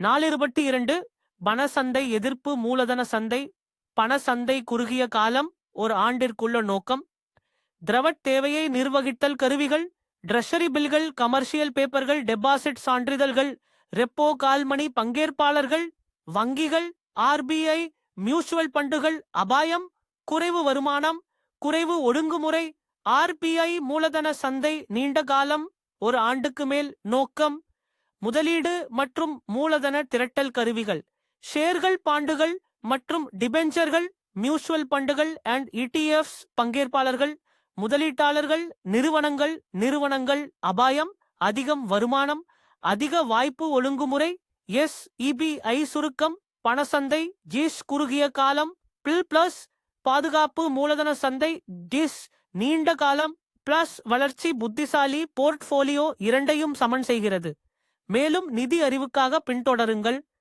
நாலிருபட்டு இரண்டு பணசந்தை எதிர்ப்பு மூலதன சந்தை பணசந்தை குறுகிய காலம் ஒரு ஆண்டிற்குள்ள நோக்கம். திரவத் தேவையை நிர்வகித்தல் கருவிகள் ட்ரெஷரி பில்கள் கமர்ஷியல் பேப்பர்கள் டெபாசிட் சான்றிதழ்கள் ரெப்போ கால்மணி பங்கேற்பாளர்கள் வங்கிகள் ஆர்பிஐ மியூச்சுவல் பண்டுகள் அபாயம் குறைவு வருமானம் குறைவு ஒழுங்குமுறை ஆர்பிஐ மூலதன சந்தை நீண்ட காலம் ஒரு ஆண்டுக்கு மேல் நோக்கம். முதலீடு மற்றும் மூலதன திரட்டல் கருவிகள் ஷேர்கள் பாண்டுகள் மற்றும் டிபெஞ்சர்கள் மியூச்சுவல் பண்டுகள் அண்ட் இடிஎஃப்ஸ் பங்கேற்பாளர்கள் முதலீட்டாளர்கள் நிறுவனங்கள் நிறுவனங்கள் அபாயம் அதிகம் வருமானம் அதிக வாய்ப்பு ஒழுங்குமுறை எஸ் இபிஐ சுருக்கம் பணசந்தை ஜிஸ் குறுகிய காலம் பில் பிளஸ் பாதுகாப்பு மூலதன சந்தை டிஸ் நீண்ட காலம் பிளஸ் வளர்ச்சி புத்திசாலி போர்ட்ஃபோலியோ இரண்டையும் சமன் செய்கிறது. மேலும் நிதி அறிவுக்காக பின்தொடருங்கள்.